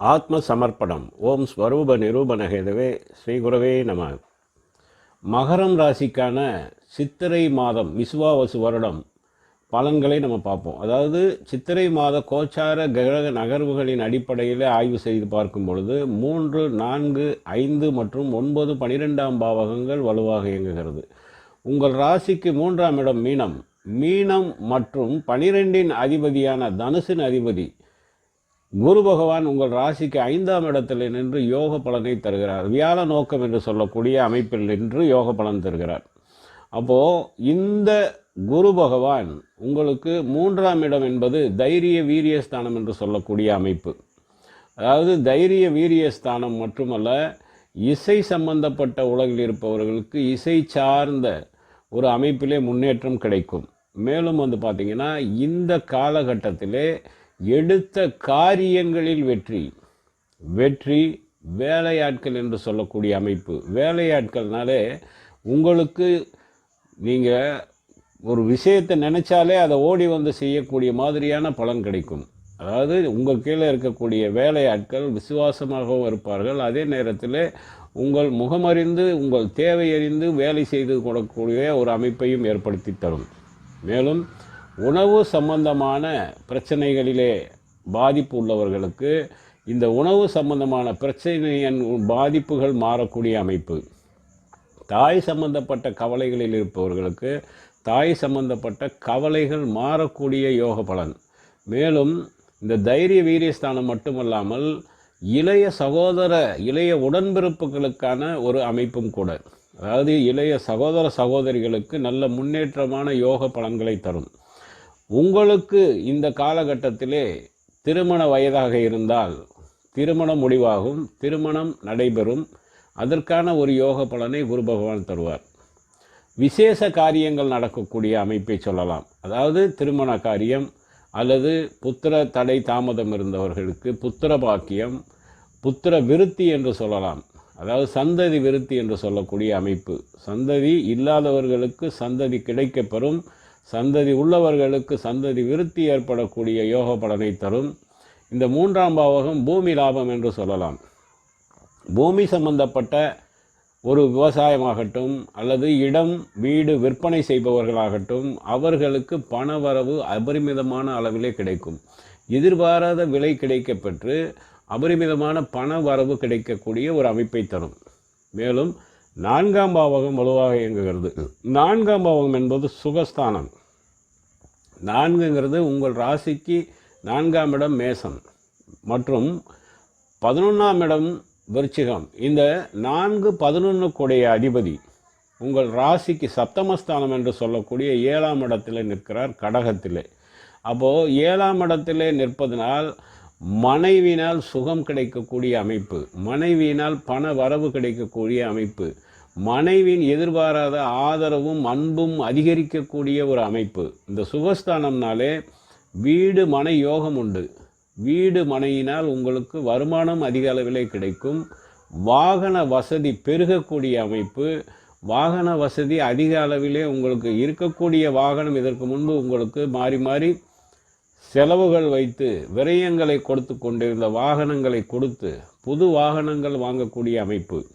ஆத்ம சமர்ப்பணம் ஓம் ஸ்வரூப நிரூபணகேதவே ஸ்ரீ குரவே நம. மகரம் ராசிக்கான சித்திரை மாதம் விசுவாவசு வருடம் பலன்களை நம்ம பார்ப்போம். அதாவது சித்திரை மாத கோச்சார கிரக நகர்வுகளின் அடிப்படையில் ஆய்வு செய்து பார்க்கும் பொழுது மூன்று நான்கு ஐந்து மற்றும் ஒன்பது பனிரெண்டாம் பாவகங்கள் வலுவாக இயங்குகிறது. உங்கள் ராசிக்கு மூன்றாம் இடம் மீனம். மீனம் மற்றும் பனிரெண்டின் அதிபதியான தனுசின் அதிபதி குரு பகவான் உங்கள் ராசிக்கு ஐந்தாம் இடத்தில் நின்று யோக பலனை தருகிறார். வியாழ நோக்கம் என்று சொல்லக்கூடிய அமைப்பில் நின்று யோக பலன் தருகிறார். அப்போது இந்த குரு பகவான் உங்களுக்கு மூன்றாம் இடம் என்பது தைரிய வீரியஸ்தானம் என்று சொல்லக்கூடிய அமைப்பு. அதாவது தைரிய வீரியஸ்தானம் மட்டுமல்ல இசை சம்பந்தப்பட்ட உலகில் இருப்பவர்களுக்கு இசை சார்ந்த ஒரு அமைப்பிலே முன்னேற்றம் கிடைக்கும். மேலும் வந்து பார்த்திங்கன்னா இந்த காலகட்டத்திலே எடுத்த காரியங்களில் வெற்றி. வெற்றி வேலையாட்கள் என்று சொல்லக்கூடிய அமைப்பு. வேலையாட்கள்னாலே உங்களுக்கு நீங்கள் ஒரு விஷயத்தை நினச்சாலே அதை ஓடி வந்து செய்யக்கூடிய மாதிரியான பலன் கிடைக்கும். அதாவது உங்கள் கீழே இருக்கக்கூடிய வேலையாட்கள் விசுவாசமாகவும் இருப்பார்கள். அதே நேரத்தில் உங்கள் முகமறிந்து உங்கள் தேவையறிந்து வேலை செய்து கொடுக்கக்கூடிய ஒரு அமைப்பையும் ஏற்படுத்தி தரும். மேலும் உணவு சம்பந்தமான பிரச்சனைகளிலே பாதிப்பு உள்ளவர்களுக்கு இந்த உணவு சம்பந்தமான பிரச்சனையின் பாதிப்புகள் மாறக்கூடிய அமைப்பு. தாய் சம்பந்தப்பட்ட கவலைகளில் இருப்பவர்களுக்கு தாய் சம்பந்தப்பட்ட கவலைகள் மாறக்கூடிய யோக பலன். மேலும் இந்த தைரிய வீரியஸ்தானம் மட்டுமல்லாமல் இளைய சகோதர இளைய உடன்பிறப்புகளுக்கான ஒரு அமைப்பும் கூட. அதாவது இளைய சகோதர சகோதரிகளுக்கு நல்ல முன்னேற்றமான யோக பலன்களை தரும். உங்களுக்கு இந்த காலகட்டத்திலே திருமண வயதாக இருந்தால் திருமணம் முடிவாகும் திருமணம் நடைபெறும். அதற்கான ஒரு யோக பலனை குரு பகவான் தருவார். விசேஷ காரியங்கள் நடக்கக்கூடிய அமைப்பை சொல்லலாம். அதாவது திருமண காரியம் அல்லது புத்திர தடை தாமதம் இருந்தவர்களுக்கு புத்திர பாக்கியம் புத்திர விருத்தி என்று சொல்லலாம். அதாவது சந்ததி விருத்தி என்று சொல்லக்கூடிய அமைப்பு. சந்ததி இல்லாதவர்களுக்கு சந்ததி கிடைக்கப்பெறும். சந்ததி உள்ளவர்களுக்கு சந்ததி விருத்தி ஏற்படக்கூடிய யோக பலனை தரும். இந்த மூன்றாம் பாவகம் பூமி லாபம் என்று சொல்லலாம். பூமி சம்பந்தப்பட்ட ஒரு விவசாயமாகட்டும் அல்லது இடம் வீடு விற்பனை செய்பவர்களாகட்டும் அவர்களுக்கு பணவரவு அபரிமிதமான அளவிலே கிடைக்கும். எதிர்பாராத விலை கிடைக்கப்பெற்று அபரிமிதமான பண வரவு கிடைக்கக்கூடிய ஒரு அமைப்பை தரும். மேலும் நான்காம் பாவகம் வலுவாக இயங்குகிறது. நான்காம் பாவகம் என்பது சுகஸ்தானம். நான்குங்கிறது உங்கள் ராசிக்கு நான்காம் இடம் மேசம். மற்றும் பதினொன்றாம் இடம் விருச்சிகம். இந்த நான்கு பதினொன்றுக்குடைய அதிபதி உங்கள் ராசிக்கு சப்தமஸ்தானம் என்று சொல்லக்கூடிய ஏழாம் இடத்தில் நிற்கிறார் கடகத்திலே. அப்போது ஏழாம் இடத்திலே நிற்பதனால் மனைவினால் சுகம் கிடைக்கக்கூடிய அமைப்பு மனைவியினால் பண வரவு கிடைக்கக்கூடிய அமைப்பு மனைவியின் எதிர்பாராத ஆதரவும் அன்பும் அதிகரிக்கக்கூடிய ஒரு அமைப்பு. இந்த சுகஸ்தானம்னாலே வீடு மனை யோகம் உண்டு. வீடு மனையினால் உங்களுக்கு வருமானம் அதிக அளவிலே கிடைக்கும். வாகன வசதி பெருகக்கூடிய அமைப்பு. வாகன வசதி அதிக அளவிலே உங்களுக்கு இருக்கக்கூடிய வாகனம் இதற்கு முன்பு உங்களுக்கு மாறி மாறி செலவுகள் வைத்து விரயங்களை கொடுத்து கொண்டிருந்த வாகனங்களை கொடுத்து புது வாகனங்கள் வாங்கக்கூடிய அமைப்பு.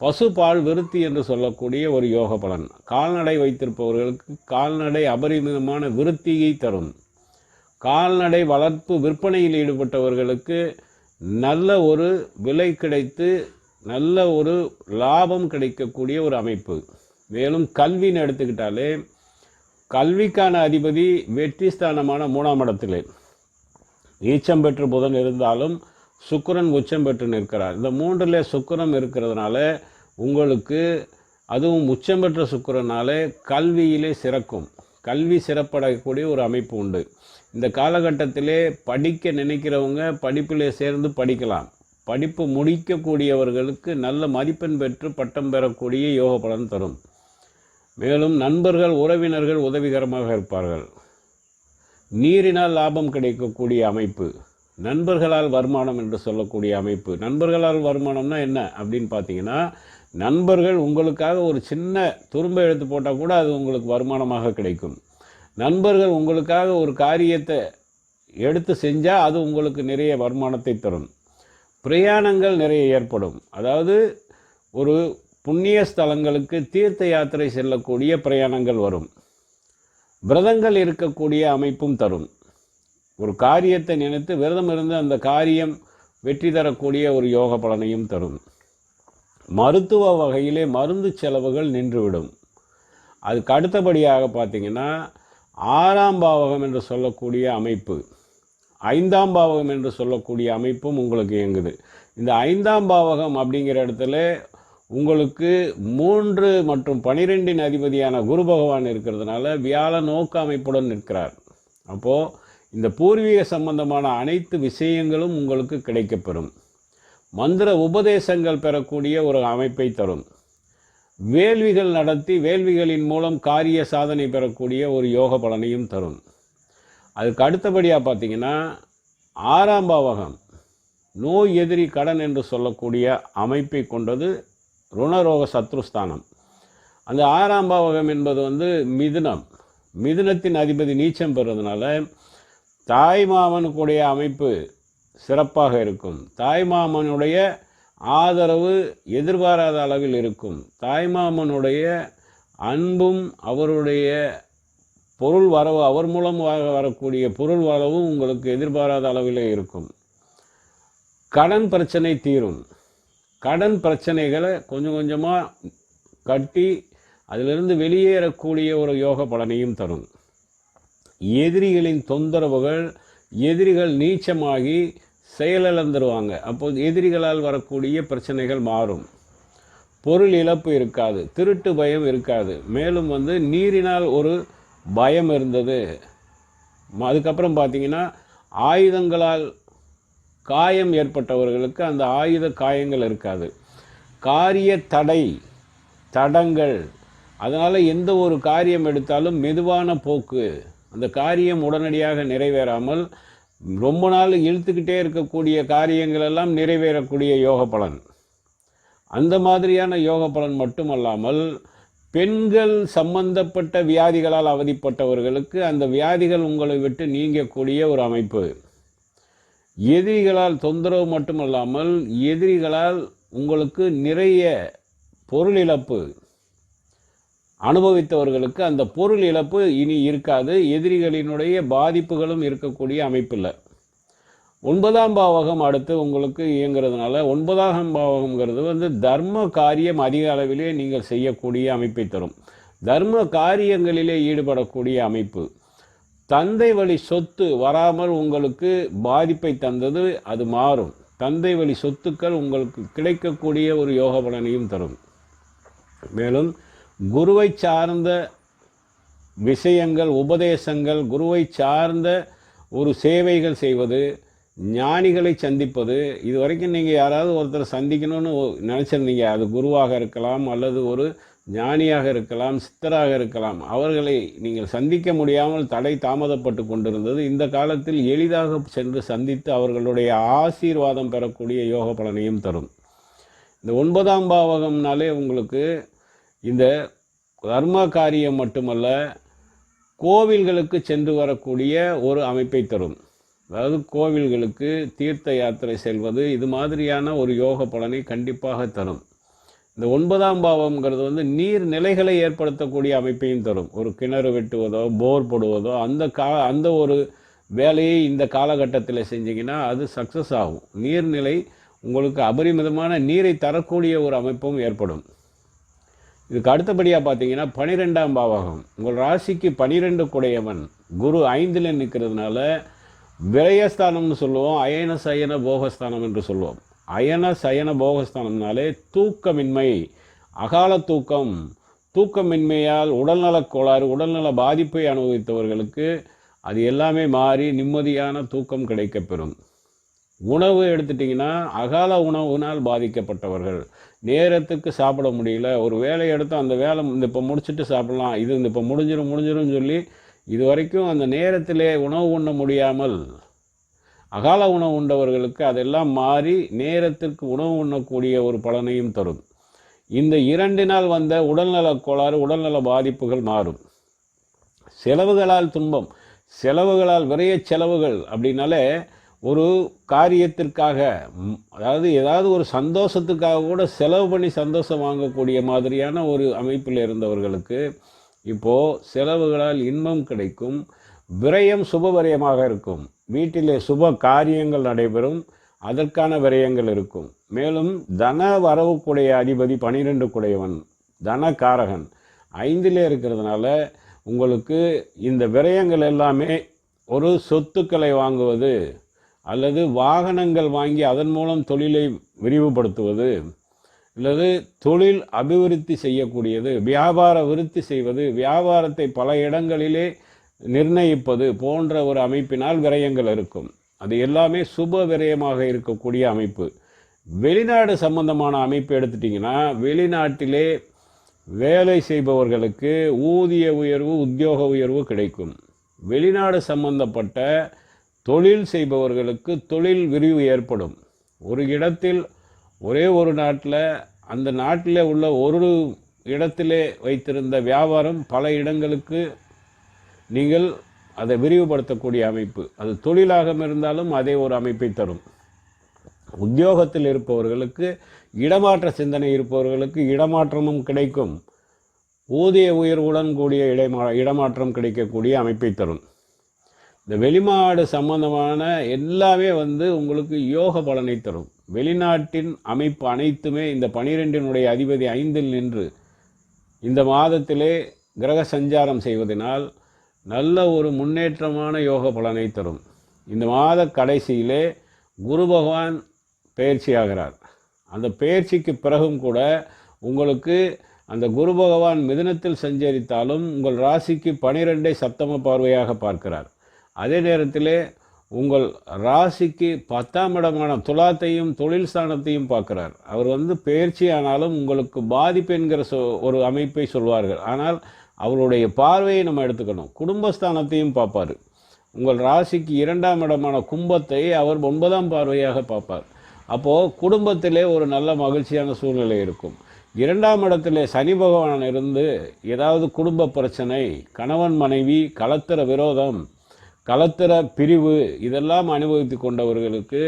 பசுபால் விருத்தி என்று சொல்லக்கூடிய ஒரு யோக பலன். கால்நடை வைத்திருப்பவர்களுக்கு கால்நடை அபரிமிதமான விருத்தியை தரும். கால்நடை வளர்ப்பு விற்பனையில் ஈடுபட்டவர்களுக்கு நல்ல ஒரு விலை கிடைத்து நல்ல ஒரு லாபம் கிடைக்கக்கூடிய ஒரு அமைப்பு. மேலும் கல்வின்னு எடுத்துக்கிட்டாலே கல்விக்கான அதிபதி வெற்றி ஸ்தானமான மூணாம் இடத்திலே. நீச்சம் பெற்று புதன் இருந்தாலும் சுக்கரன் உச்சம் பெற்று நிற்கிறார். இந்த மூன்றில் சுக்கிரம் இருக்கிறதுனால உங்களுக்கு அதுவும் உச்சம் பெற்ற சுக்கிரனாலே கல்வியிலே சிறக்கும். கல்வி சிறப்படக்கூடிய ஒரு அமைப்பு உண்டு. இந்த காலகட்டத்திலே படிக்க நினைக்கிறவங்க படிப்பிலே சேர்ந்து படிக்கலாம். படிப்பு முடிக்கக்கூடியவர்களுக்கு நல்ல மதிப்பெண் பெற்று பட்டம் பெறக்கூடிய யோக பலன் தரும். மேலும் நண்பர்கள் உறவினர்கள் உதவிகரமாக இருப்பார்கள். நீரினால் லாபம் கிடைக்கக்கூடிய அமைப்பு. நண்பர்களால் வருமானம் என்று சொல்லக்கூடிய அமைப்பு. நண்பர்களால் வருமானம்னா என்ன? அப்படின்னு பார்த்தீங்கன்னா நண்பர்கள் உங்களுக்காக ஒரு சின்ன துரும்ப எடுத்து போட்டால் கூட அது உங்களுக்கு வருமானமாக கிடைக்கும். நண்பர்கள் உங்களுக்காக ஒரு காரியத்தை எடுத்து செஞ்சால் அது உங்களுக்கு நிறைய வருமானத்தை தரும். பிரயாணங்கள் நிறைய ஏற்படும். அதாவது ஒரு புண்ணிய ஸ்தலங்களுக்கு தீர்த்த யாத்திரை செல்லக்கூடிய பிரயாணங்கள் வரும். விரதங்கள் இருக்கக்கூடிய அமைப்பும் தரும். ஒரு காரியத்தை நினைத்து விரதம் இருந்து அந்த காரியம் வெற்றி தரக்கூடிய ஒரு யோக பலனையும் தரும். மருத்துவ வகையிலே மருந்து செலவுகள் நின்றுவிடும். அதுக்கு அடுத்தபடியாக பார்த்தீங்கன்னா ஆறாம் பாவகம் என்று சொல்லக்கூடிய அமைப்பு ஐந்தாம் பாவகம் என்று சொல்லக்கூடிய அமைப்பும் உங்களுக்கு இயங்குது. இந்த ஐந்தாம் பாவகம் அப்படிங்கிற இடத்துல உங்களுக்கு மூன்று மற்றும் பனிரெண்டின் அதிபதியான குரு பகவான் இருக்கிறதுனால வியாழ நோக்க அமைப்புடன் நிற்கிறார். அப்போது இந்த பூர்வீக சம்பந்தமான அனைத்து விஷயங்களும் உங்களுக்கு கிடைக்கப்பெறும். மந்திர உபதேசங்கள் பெறக்கூடிய ஒரு அமைப்பை தரும். வேள்விகள் நடத்தி வேள்விகளின் மூலம் காரிய சாதனை பெறக்கூடிய ஒரு யோக பலனையும் தரும். அதுக்கு அடுத்தபடியாக பார்த்தீங்கன்னா ஆறாம் பாவகம் நோய் எதிரி கடன் என்று சொல்லக்கூடிய அமைப்பை கொண்டது ருணரோக சத்ருஸ்தானம். அந்த ஆறாம் பாவகம் என்பது வந்து மிதுனம். மிதுனத்தின் அதிபதி நீச்சம் பெறுறதுனால தாய்மாமனுக்குடைய அமைப்பு சிறப்பாக இருக்கும். தாய்மாமனுடைய ஆதரவு எதிர்பாராத அளவில் இருக்கும். தாய்மாமனுடைய அன்பும் அவருடைய பொருள் வரவு அவர் மூலமாக வரக்கூடிய பொருள் வரவும் உங்களுக்கு எதிர்பாராத அளவில் இருக்கும். கடன் பிரச்சனை தீரும். கடன் பிரச்சனைகளை கொஞ்சம் கொஞ்சமாக கட்டி அதிலிருந்து வெளியேறக்கூடிய ஒரு யோக பலனையும் தரும். எதிரிகளின் தொந்தரவுகள் எதிரிகள் நீச்சமாகி செயலிழந்துருவாங்க. அப்போது எதிரிகளால் வரக்கூடிய பிரச்சனைகள் மாறும். பொருள் இழப்பு இருக்காது திருட்டு பயம் இருக்காது. மேலும் வந்து நீரினால் ஒரு பயம் இருந்தது. அதுக்கப்புறம் பார்த்தீங்கன்னா ஆயுதங்களால் காயம் ஏற்பட்டவர்களுக்கு அந்த ஆயுத காயங்கள் இருக்காது. காரிய தடை தடங்கள். அதனால் எந்த ஒரு காரியம் எடுத்தாலும் மெதுவான போக்கு. அந்த காரியம் உடனடியாக நிறைவேறாமல் ரொம்ப நாள் இழுத்துக்கிட்டே இருக்கக்கூடிய காரியங்கள் எல்லாம் நிறைவேறக்கூடிய யோக பலன். அந்த மாதிரியான யோக பலன் மட்டுமல்லாமல் பெண்கள் சம்பந்தப்பட்ட வியாதிகளால் அவதிப்பட்டவர்களுக்கு அந்த வியாதிகள் உங்களை விட்டு நீங்கக்கூடிய ஒரு அமைப்பு. எதிரிகளால் தொந்தரவு மட்டுமல்லாமல் எதிரிகளால் உங்களுக்கு நிறைய பொருள் இழப்பு அனுபவித்தவர்களுக்கு அந்த பொருள் இழப்பு இனி இருக்காது. எதிரிகளினுடைய பாதிப்புகளும் இருக்கக்கூடிய அமைப்பில்லை. ஒன்பதாம் பாவகம் அடுத்து உங்களுக்கு இயங்குறதுனால ஒன்பதாம் பாவகம்ங்கிறது வந்து தர்ம காரியம் அதிக அளவிலே நீங்கள் செய்யக்கூடிய அமைப்பை தரும். தர்ம காரியங்களிலே ஈடுபடக்கூடிய அமைப்பு. தந்தை வழி சொத்து வராமல் உங்களுக்கு பாதிப்பை தந்தது அது மாறும். தந்தை வழி சொத்துக்கள் உங்களுக்கு கிடைக்கக்கூடிய ஒரு யோக பலனையும் தரும். மேலும் குருவை சார்ந்த விஷயங்கள் உபதேசங்கள் குருவை சார்ந்த ஒரு சேவைகள் செய்வது ஞானிகளை சந்திப்பது இது வரைக்கும் நீங்கள் யாராவது ஒருத்தர் சந்திக்கணும்னு நினச்சிருந்தீங்க. அது குருவாக இருக்கலாம் அல்லது ஒரு ஞானியாக இருக்கலாம் சித்தராக இருக்கலாம். அவர்களை நீங்கள் சந்திக்க முடியாமல் தடை தாமதப்பட்டு கொண்டிருந்தது. இந்த காலத்தில் எளிதாக சென்று சந்தித்து அவர்களுடைய ஆசீர்வாதம் பெறக்கூடிய யோக பலனையும் தரும். இந்த ஒன்பதாம் பாவகம்னாலே உங்களுக்கு இந்த தர்ம காரியம் மட்டுமல்ல கோவில்களுக்கு சென்று வரக்கூடிய ஒரு அமைப்பை தரும். அதாவது கோவில்களுக்கு தீர்த்த யாத்திரை செல்வது இது மாதிரியான ஒரு யோக பலனை கண்டிப்பாக தரும். இந்த ஒன்பதாம் பாவம்ங்கிறது வந்து நீர் நிலைகளை ஏற்படுத்தக்கூடிய அமைப்பையும் தரும். ஒரு கிணறு வெட்டுவதோ போர் போடுவதோ அந்த கா அந்த ஒரு வேலையை இந்த காலகட்டத்தில் செஞ்சிங்கன்னா அது சக்ஸஸ் ஆகும். நீர்நிலை உங்களுக்கு அபரிமிதமான நீரை தரக்கூடிய ஒரு அமைப்பும் ஏற்படும். இதுக்கு அடுத்தபடியாக பார்த்தீங்கன்னா பனிரெண்டாம் பாவகம். உங்கள் ராசிக்கு பனிரெண்டு குடையவன். குரு ஐந்தில் நிற்கிறதுனால விரயஸ்தானம்னு சொல்லுவோம் அயன சயன போகஸ்தானம் என்று சொல்லுவோம். அயன சயன போகஸ்தானம்னாலே தூக்கமின்மை அகால தூக்கம். தூக்கமின்மையால் உடல்நலக் கோளாறு உடல்நல பாதிப்பை அனுபவித்தவர்களுக்கு அது எல்லாமே மாறி நிம்மதியான தூக்கம் கிடைக்கப்பெறும். உணவு எடுத்துட்டிங்கன்னா அகால உணவுனால் பாதிக்கப்பட்டவர்கள். நேரத்துக்கு சாப்பிட முடியல. ஒரு வேலையை எடுத்து அந்த வேலை இந்த இப்போ முடிச்சுட்டு சாப்பிட்லாம். இது இந்த இப்போ முடிஞ்சிடும் முடிஞ்சிடும் சொல்லி இது வரைக்கும் அந்த நேரத்திலே உணவு உண்ண முடியாமல் அகால உணவு உண்டவர்களுக்கு அதெல்லாம் மாறி நேரத்திற்கு உணவு உண்ணக்கூடிய ஒரு பலனையும் தரும். இந்த இரண்டு நாள் வந்த உடல்நல கோளாறு உடல்நல பாதிப்புகள் மாறும். செலவுகளால் துன்பம். செலவுகளால் விரைய செலவுகள் அப்படின்னாலே ஒரு காரியத்திற்காக அதாவது ஏதாவது ஒரு சந்தோஷத்துக்காக கூட செலவு பண்ணி சந்தோஷம் வாங்கக்கூடிய மாதிரியான ஒரு அமைப்பில் இருந்தவர்களுக்கு இப்போது செலவுகளால் இன்பம் கிடைக்கும் விரயம் சுப விரயமாக இருக்கும். வீட்டிலே சுப காரியங்கள் நடைபெறும் அதற்கான விரயங்கள் இருக்கும். மேலும் தன வரவுக்குடைய அதிபதி பனிரெண்டு குடையவன் தனகாரகன் ஐந்திலே இருக்கிறதுனால உங்களுக்கு இந்த விரயங்கள் எல்லாமே ஒரு சொத்துக்களை வாங்குவது அல்லது வாகனங்கள் வாங்கி அதன் மூலம் தொழிலை விரிவுபடுத்துவது அல்லது தொழில் அபிவிருத்தி செய்யக்கூடியது வியாபார விருத்தி செய்வது வியாபாரத்தை பல இடங்களிலே நிர்ணயிப்பது போன்ற ஒரு அமைப்பினால் விரயங்கள் இருக்கும். அது எல்லாமே சுப விரயமாக இருக்கக்கூடிய அமைப்பு. வெளிநாடு சம்பந்தமான அமைப்பு எடுத்துட்டிங்கன்னா வெளிநாட்டிலே வேலை செய்பவர்களுக்கு ஊதிய உயர்வு உத்தியோக உயர்வு கிடைக்கும். வெளிநாடு சம்பந்தப்பட்ட தொழில் செய்பவர்களுக்கு தொழில் விரிவு ஏற்படும். ஒரு இடத்தில் ஒரே ஒரு நாட்டில் அந்த நாட்டில் உள்ள ஒரு இடத்திலே வைத்திருந்த வியாபாரம் பல இடங்களுக்கு நீங்கள் அதை விரிவுபடுத்தக்கூடிய அமைப்பு. அது தொழிலாக இருந்தாலும் அதே ஒரு அமைப்பை தரும். உத்தியோகத்தில் இருப்பவர்களுக்கு இடமாற்ற சிந்தனை இருப்பவர்களுக்கு இடமாற்றமும் கிடைக்கும். ஊதிய உயர்வுடன் கூடிய இடமா இடமாற்றம் கிடைக்கக்கூடிய அமைப்பை தரும். இந்த வெளிநாடு சம்பந்தமான எல்லாமே வந்து உங்களுக்கு யோக பலனை தரும். வெளிநாட்டின் அமைப்பு அனைத்துமே இந்த பனிரெண்டினுடைய அதிபதி ஐந்தில் நின்று இந்த மாதத்திலே கிரக சஞ்சாரம் செய்வதனால் நல்ல ஒரு முன்னேற்றமான யோக பலனை தரும். இந்த மாத கடைசியிலே குரு பகவான் பயிற்சியாகிறார் அந்த பயிற்சிக்கு பிறகும் கூட உங்களுக்கு அந்த குரு பகவான் மிதனத்தில் சஞ்சரித்தாலும் உங்கள் ராசிக்கு பனிரெண்டை சப்தம பார்வையாக பார்க்கிறார். அதே நேரத்திலே உங்கள் ராசிக்கு பத்தாம் இடமான துலாத்தையும் தொழில் ஸ்தானத்தையும் பார்க்குறார். அவர் வந்து பயிற்சி ஆனாலும் உங்களுக்கு பாதிப்பு என்கிற சொ ஒரு அமைப்பை சொல்வார்கள். ஆனால் அவருடைய பார்வையை நம்ம எடுத்துக்கணும். குடும்பஸ்தானத்தையும் பார்ப்பார். உங்கள் ராசிக்கு இரண்டாம் இடமான கும்பத்தை அவர் ஒன்பதாம் பார்வையாக பார்ப்பார். அப்போது குடும்பத்திலே ஒரு நல்ல மகிழ்ச்சியான சூழ்நிலை இருக்கும். இரண்டாம் இடத்திலே சனி பகவான் இருந்து ஏதாவது குடும்ப பிரச்சனை கணவன் மனைவி கலத்திர விரோதம் கலத்திர பிரிவு இதெல்லாம் அனுபவித்து கொண்டவர்களுக்கு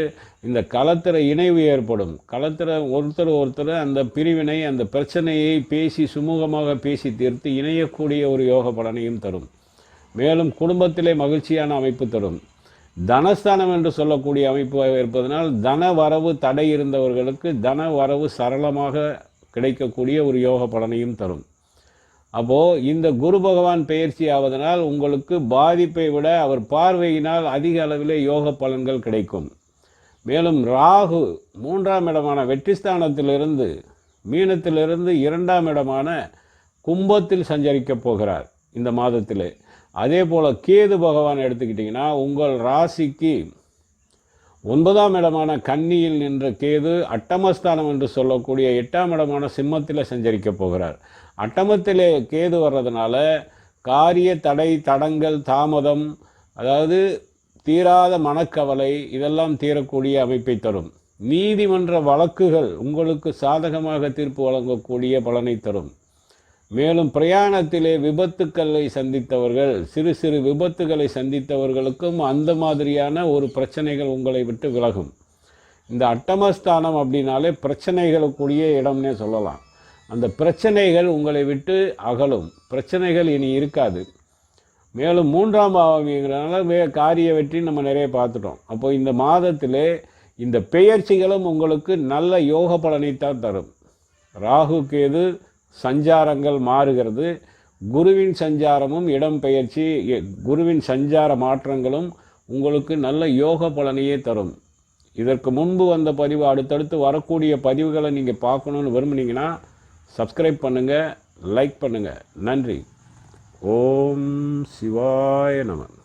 இந்த கலத்திர இணைவு ஏற்படும். கலத்திர ஒருத்தர் ஒருத்தர் அந்த பிரிவினை அந்த பிரச்சனையை பேசி சுமூகமாக பேசி தீர்த்து இணையக்கூடிய ஒரு யோக பலனையும் தரும். மேலும் குடும்பத்திலே மகிழ்ச்சியான அமைப்பு தரும். தனஸ்தானம் என்று சொல்லக்கூடிய அமைப்பு இருப்பதனால் தன வரவு தடை இருந்தவர்களுக்கு தன வரவு சரளமாக கிடைக்கக்கூடிய ஒரு யோக பலனையும் தரும். அப்போது இந்த குரு பகவான் பயிற்சி ஆவதனால் உங்களுக்கு பாதிப்பை விட அவர் பார்வையினால் அதிக அளவிலே யோக பலன்கள் கிடைக்கும். மேலும் ராகு மூன்றாம் இடமான வெற்றிஸ்தானத்திலிருந்து மீனத்திலிருந்து இரண்டாம் இடமான கும்பத்தில் சஞ்சரிக்கப் போகிறார் இந்த மாதத்திலே. அதே போல் கேது பகவான் எடுத்துக்கிட்டிங்கன்னா உங்கள் ராசிக்கு ஒன்பதாம் இடமான கன்னியில் நின்ற கேது அட்டமஸ்தானம் என்று சொல்லக்கூடிய எட்டாம் இடமான சிம்மத்தில் சஞ்சரிக்கப் போகிறார். அட்டமத்திலே கேது வர்றதுனால காரிய தடை தடங்கள் தாமதம் அதாவது தீராத மனக்கவலை இதெல்லாம் தீரக்கூடிய அமைப்பை தரும். நீதிமன்ற வழக்குகள் உங்களுக்கு சாதகமாக தீர்ப்பு வழங்கக்கூடிய பலனை தரும். மேலும் பிரயாணத்திலே விபத்துக்களை சந்தித்தவர்கள் சிறு சிறு விபத்துகளை சந்தித்தவர்களுக்கும் அந்த மாதிரியான ஒரு பிரச்சனைகள் உங்களை விட்டு விலகும். இந்த அட்டமஸ்தானம் அப்படின்னாலே பிரச்சனைகளுக்குரிய இடம்னே சொல்லலாம். அந்த பிரச்சனைகள் உங்களை விட்டு அகலும். பிரச்சனைகள் இனி இருக்காது. மேலும் மூன்றாம் பாவங்கிறனால வே காரிய வெற்றி நம்ம நிறைய பார்த்துட்டோம். அப்போ இந்த மாதத்திலே இந்த பெயர்ச்சிகளும் உங்களுக்கு நல்ல யோக பலனைத்தான் தரும். ராகு கேது சஞ்சாரங்கள் மாறுகிறது. குருவின் சஞ்சாரமும் இடம் பெயர்ச்சி எ- குருவின் சஞ்சார மாற்றங்களும் உங்களுக்கு நல்ல யோக பலனையே தரும். இதற்கு முன்பு வந்த பதிவு அடுத்தடுத்து வரக்கூடிய பதிவுகளை நீங்கள் பார்க்கணுன்னு விரும்புனீங்கன்னா சப்ஸ்கிரைப் பண்ணுங்கள் லைக் பண்ணுங்கள் நன்றி. ஓம் சிவாய நமன்